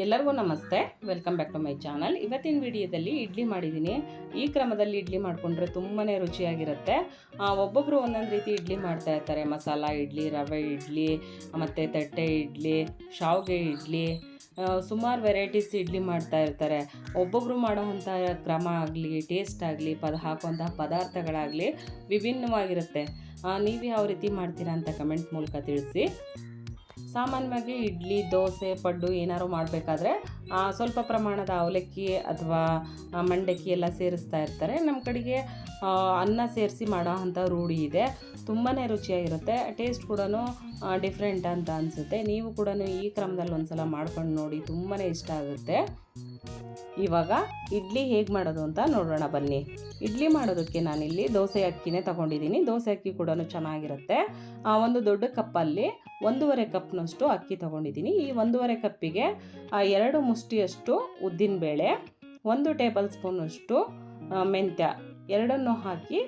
ಎಲ್ಲರಿಗೂ ನಮಸ್ತೆ. Welcome back to my channel ಇವತ್ತಿನ ವಿಡಿಯೋದಲ್ಲಿ ಇಡ್ಲಿ ಮಾಡಿದ್ದೀನಿ. ಈ ಕ್ರಮದಲ್ಲಿ ಇಡ್ಲಿ ಮಾಡಿಕೊಂಡ್ರೆ ತುಂಬಾ ರುಚಿಯಾಗಿರುತ್ತೆ. ಒಬ್ಬೊಬ್ಬರು ಒಂದೊಂದು ರೀತಿ ಇಡ್ಲಿ ಮಾಡ್ತಾ ಇರ್ತಾರೆ. ಮಸಾಲ ಇಡ್ಲಿ, ರವೆ ಇಡ್ಲಿ, ಮತ್ತು ತಟ್ಟೆ ಇಡ್ಲಿ, ಶಾವಿಗೆ ಇಡ್ಲಿ ಸುಮಾರು ವೆರೈಟೀಸ್ ಇಡ್ಲಿ ಮಾಡ್ತಾ ಇರ್ತಾರೆ. ಒಬ್ಬೊಬ್ಬರು ಮಾಡೋವಂಥ ಕ್ರಮ ಆಗಲಿ ಟೇಸ್ಟ್ ಆಗಲಿ, ಪದ, ಹಾಕುವಂತಹ ಪದಾರ್ಥಗಳಾಗಲಿ ವಿಭಿನ್ನವಾಗಿರುತ್ತೆ. ನೀವು ಯಾವ ರೀತಿ ಮಾಡ್ತೀರಾ ಅಂತ ಕಮೆಂಟ್ ಮೂಲಕ ತಿಳಿಸಿ. ಸಾಮಾನ್ಯವಾಗಿ ಇಡ್ಲಿ, ದೋಸೆ, ಪಡ್ಡು ಏನಾದ್ರು ಮಾಡಬೇಕಾದ್ರೆ ಸ್ವಲ್ಪ ಪ್ರಮಾಣದ ಅವಲಕ್ಕಿ ಅಥವಾ ಮಂಡಕ್ಕಿ ಎಲ್ಲ ಸೇರಿಸ್ತಾ ಇರ್ತಾರೆ. ನಮ್ಮ ಕಡೆಗೆ ಅನ್ನ ಸೇರಿಸಿ ಮಾಡೋ ಅಂಥ ರೂಢಿ ಇದೆ. ತುಂಬಾ ರುಚಿಯಾಗಿರುತ್ತೆ. ಟೇಸ್ಟ್ ಕೂಡ ಡಿಫ್ರೆಂಟ್ ಅಂತ ಅನಿಸುತ್ತೆ. ನೀವು ಕೂಡ ಈ ಕ್ರಮದಲ್ಲಿ ಒಂದು ಸಲ ಮಾಡ್ಕೊಂಡು ನೋಡಿ ತುಂಬಾ ಇಷ್ಟ ಆಗುತ್ತೆ. ಇವಾಗ ಇಡ್ಲಿ ಹೇಗೆ ಮಾಡೋದು ಅಂತ ನೋಡೋಣ ಬನ್ನಿ. ಇಡ್ಲಿ ಮಾಡೋದಕ್ಕೆ ನಾನಿಲ್ಲಿ ದೋಸೆ ಅಕ್ಕಿನೇ ತಗೊಂಡಿದ್ದೀನಿ. ದೋಸೆ ಅಕ್ಕಿ ಕೂಡ ಚೆನ್ನಾಗಿರುತ್ತೆ. ಒಂದು ದೊಡ್ಡ ಕಪ್ಪಲ್ಲಿ, ಒಂದೂವರೆ ಕಪ್ನಷ್ಟು ಅಕ್ಕಿ ತಗೊಂಡಿದ್ದೀನಿ. ಈ ಒಂದೂವರೆ ಕಪ್ಪಿಗೆ ಎರಡು ಮುಷ್ಟಿಯಷ್ಟು ಉದ್ದಿನಬೇಳೆ, ಒಂದು ಟೇಬಲ್ ಸ್ಪೂನಷ್ಟು ಮೆಂತ್ಯ ಎರಡನ್ನು ಹಾಕಿ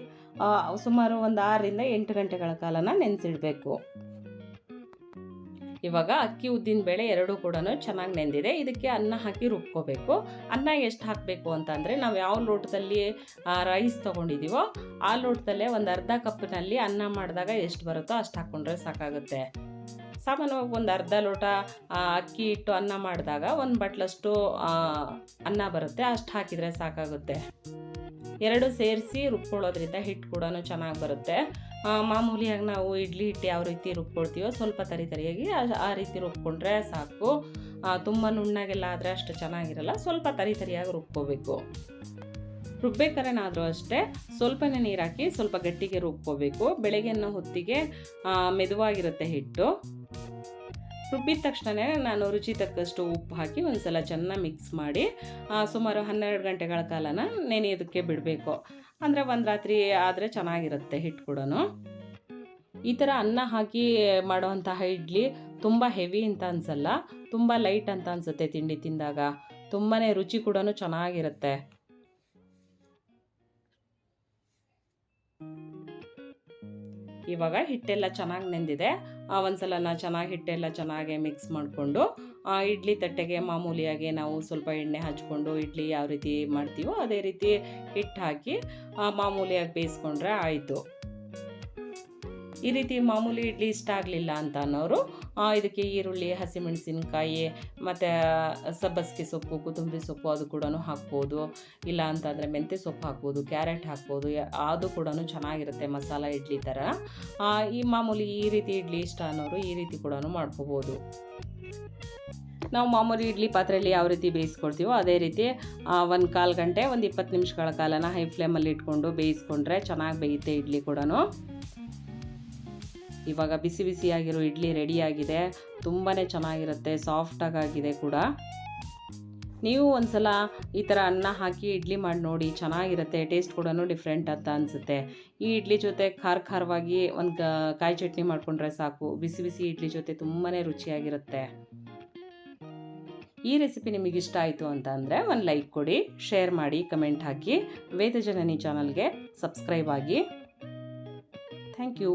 ಸುಮಾರು ಒಂದು ಆರರಿಂದ ಎಂಟು ಗಂಟೆಗಳ ಕಾಲನ ನೆನೆಸಿಡಬೇಕು. ಇವಾಗ ಅಕ್ಕಿ ಉದ್ದಿನ ಬೇಳೆ ಎರಡೂ ಕೂಡ ಚೆನ್ನಾಗಿ ನೆಂದಿದೆ. ಇದಕ್ಕೆ ಅನ್ನ ಹಾಕಿ ರುಬ್ಕೋಬೇಕು. ಅನ್ನ ಎಷ್ಟು ಹಾಕಬೇಕು ಅಂತಂದರೆ ನಾವು ಯಾವ ಲೋಟದಲ್ಲಿ ರೈಸ್ ತೊಗೊಂಡಿದ್ದೀವೋ ಆ ಲೋಟದಲ್ಲೇ ಒಂದು ಅರ್ಧ ಕಪ್ನಲ್ಲಿ ಅನ್ನ ಮಾಡಿದಾಗ ಎಷ್ಟು ಬರುತ್ತೋ ಅಷ್ಟು ಹಾಕ್ಕೊಂಡ್ರೆ ಸಾಕಾಗುತ್ತೆ. ಸಾಮಾನ್ಯವಾಗಿ ಒಂದು ಅರ್ಧ ಲೋಟ ಅಕ್ಕಿ ಇಟ್ಟು ಅನ್ನ ಮಾಡಿದಾಗ ಒಂದು ಬಟ್ಲಷ್ಟು ಅನ್ನ ಬರುತ್ತೆ. ಅಷ್ಟು ಹಾಕಿದರೆ ಸಾಕಾಗುತ್ತೆ. ಎರಡು ಸೇರಿಸಿ ರುಬ್ಕೊಳ್ಳೋದ್ರಿಂದ ಹಿಟ್ಟು ಕೂಡ ಚೆನ್ನಾಗಿ ಬರುತ್ತೆ. ಮಾಮೂಲಿಯಾಗಿ ನಾವು ಇಡ್ಲಿ ಹಿಟ್ಟು ಯಾವ ರೀತಿ ರುಬ್ಕೊಳ್ತೀವೋ ಸ್ವಲ್ಪ ತರಿ ತರಿಯಾಗಿ ಆ- ರೀತಿ ರುಬ್ಕೊಂಡ್ರೆ ಸಾಕು. ತುಂಬ ನುಣ್ಣಗೆಲ್ಲ ಆದರೆ ಅಷ್ಟು ಚೆನ್ನಾಗಿರಲ್ಲ. ಸ್ವಲ್ಪ ತರಿ ತರಿಯಾಗಿ ರುಬ್ಕೋಬೇಕು. ರುಬ್ಬೇಕಾರೇನಾದರೂ ಅಷ್ಟೇ ಸ್ವಲ್ಪನೇ ನೀರು ಹಾಕಿ ಸ್ವಲ್ಪ ಗಟ್ಟಿಗೆ ರುಬ್ಕೋಬೇಕು. ಬೆಳಗ್ಗೆನ ಹೊತ್ತಿಗೆ ಮೆದುವಾಗಿರುತ್ತೆ ಹಿಟ್ಟು. ರುಬ್ಬಿದ ತಕ್ಷಣವೇ ನಾನು ರುಚಿ ತಕ್ಕಷ್ಟು ಉಪ್ಪು ಹಾಕಿ ಒಂದು ಸಲ ಚೆನ್ನಾಗಿ ಮಿಕ್ಸ್ ಮಾಡಿ ಸುಮಾರು ಹನ್ನೆರಡು ಗಂಟೆಗಳ ಕಾಲನ ನೆನೆಯೋದಕ್ಕೆ ಬಿಡಬೇಕು. ಅಂದರೆ ಒಂದು ರಾತ್ರಿ ಆದರೆ ಚೆನ್ನಾಗಿರುತ್ತೆ ಹಿಟ್ಟು ಕೂಡ ಈ ಥರ ಅನ್ನ ಹಾಕಿ ಮಾಡುವಂತಹ ಇಡ್ಲಿ ತುಂಬ ಹೆವಿ ಅಂತ ಅನಿಸಲ್ಲ, ತುಂಬ ಲೈಟ್ ಅಂತ ಅನಿಸುತ್ತೆ ತಿಂಡಿ ತಿಂದಾಗ. ತುಂಬಾ ರುಚಿ ಕೂಡ ಚೆನ್ನಾಗಿರುತ್ತೆ. ಇವಾಗ ಹಿಟ್ಟೆಲ್ಲ ಚೆನ್ನಾಗಿ ನೆಂದಿದೆ. ಆ, ಒಂದ್ಸಲ ನಾನು ಚೆನ್ನಾಗಿ ಹಿಟ್ಟೆಲ್ಲ ಚೆನ್ನಾಗೆ ಮಿಕ್ಸ್ ಮಾಡಿಕೊಂಡು ಇಡ್ಲಿ ತಟ್ಟೆಗೆ ಮಾಮೂಲಿಯಾಗಿ ನಾವು ಸ್ವಲ್ಪ ಎಣ್ಣೆ ಹಚ್ಕೊಂಡು ಇಡ್ಲಿ ಯಾವ ರೀತಿ ಮಾಡ್ತೀವೋ ಅದೇ ರೀತಿ ಹಿಟ್ಟು ಹಾಕಿ ಆ, ಮಾಮೂಲಿಯಾಗಿ ಬೇಯಿಸ್ಕೊಂಡ್ರೆ ಆಯಿತು. ಈ ರೀತಿ ಮಾಮೂಲಿ ಇಡ್ಲಿ ಇಷ್ಟ ಆಗಲಿಲ್ಲ ಅಂತ ಅನ್ನೋರು ಇದಕ್ಕೆ ಈರುಳ್ಳಿ, ಹಸಿಮೆಣಸಿನಕಾಯಿ, ಮತ್ತು ಸಬ್ಬಸಿಗೆ ಸೊಪ್ಪು, ಕೊತ್ತಂಬರಿ ಸೊಪ್ಪು ಅದು ಕೂಡ ಹಾಕ್ಬೋದು. ಇಲ್ಲ ಅಂತಂದರೆ ಮೆಂತ್ಯ ಸೊಪ್ಪು ಹಾಕ್ಬೋದು, ಕ್ಯಾರೆಟ್ ಹಾಕ್ಬೋದು ಅದು ಕೂಡ ಚೆನ್ನಾಗಿರುತ್ತೆ ಮಸಾಲ ಇಡ್ಲಿ ಥರ. ಈ ಮಾಮೂಲಿ ಈ ರೀತಿ ಇಡ್ಲಿ ಇಷ್ಟ ಅನ್ನೋರು ಈ ರೀತಿ ಕೂಡ ಮಾಡ್ಕೋಬೋದು. ನಾವು ಮಾಮೂಲಿ ಇಡ್ಲಿ ಪಾತ್ರೆಯಲ್ಲಿ ಯಾವ ರೀತಿ ಬೇಯಿಸ್ಕೊಡ್ತೀವೋ ಅದೇ ರೀತಿ ಒಂದು ಕಾಲು ಗಂಟೆ, ಒಂದು ಇಪ್ಪತ್ತು ನಿಮಿಷಗಳ ಕಾಲನ ಹೈ ಫ್ಲೇಮಲ್ಲಿ ಇಟ್ಕೊಂಡು ಬೇಯಿಸ್ಕೊಂಡ್ರೆ ಚೆನ್ನಾಗಿ ಬೇಯುತ್ತೆ ಇಡ್ಲಿ ಕೂಡ ಇವಾಗ ಬಿಸಿ ಬಿಸಿಯಾಗಿರೋ ಇಡ್ಲಿ ರೆಡಿಯಾಗಿದೆ. ತುಂಬಾ ಚೆನ್ನಾಗಿರುತ್ತೆ ಸಾಫ್ಟಾಗಿ ಆಗಿದೆ ಕೂಡ. ನೀವು ಒಂದ್ಸಲ ಈ ಥರ ಅನ್ನ ಹಾಕಿ ಇಡ್ಲಿ ಮಾಡಿ ನೋಡಿ, ಚೆನ್ನಾಗಿರುತ್ತೆ, ಟೇಸ್ಟ್ ಕೂಡ ಡಿಫ್ರೆಂಟ್ ಅಂತ ಅನಿಸುತ್ತೆ. ಈ ಇಡ್ಲಿ ಜೊತೆ ಖಾರ ಖಾರವಾಗಿ ಒಂದು ಕಾಯಿ ಚಟ್ನಿ ಮಾಡಿಕೊಂಡ್ರೆ ಸಾಕು. ಬಿಸಿ ಬಿಸಿ ಇಡ್ಲಿ ಜೊತೆ ತುಂಬಾ ರುಚಿಯಾಗಿರುತ್ತೆ. ಈ ರೆಸಿಪಿ ನಿಮಗೆ ಇಷ್ಟ ಆಯಿತು ಅಂತ ಅಂದರೆ ಒಂದು ಲೈಕ್ ಕೊಡಿ, ಶೇರ್ ಮಾಡಿ, ಕಮೆಂಟ್ ಹಾಕಿ. ವೇದಜನನಿ ಚಾನಲ್ಗೆ ಸಬ್ಸ್ಕ್ರೈಬ್ ಆಗಿ. Thank you.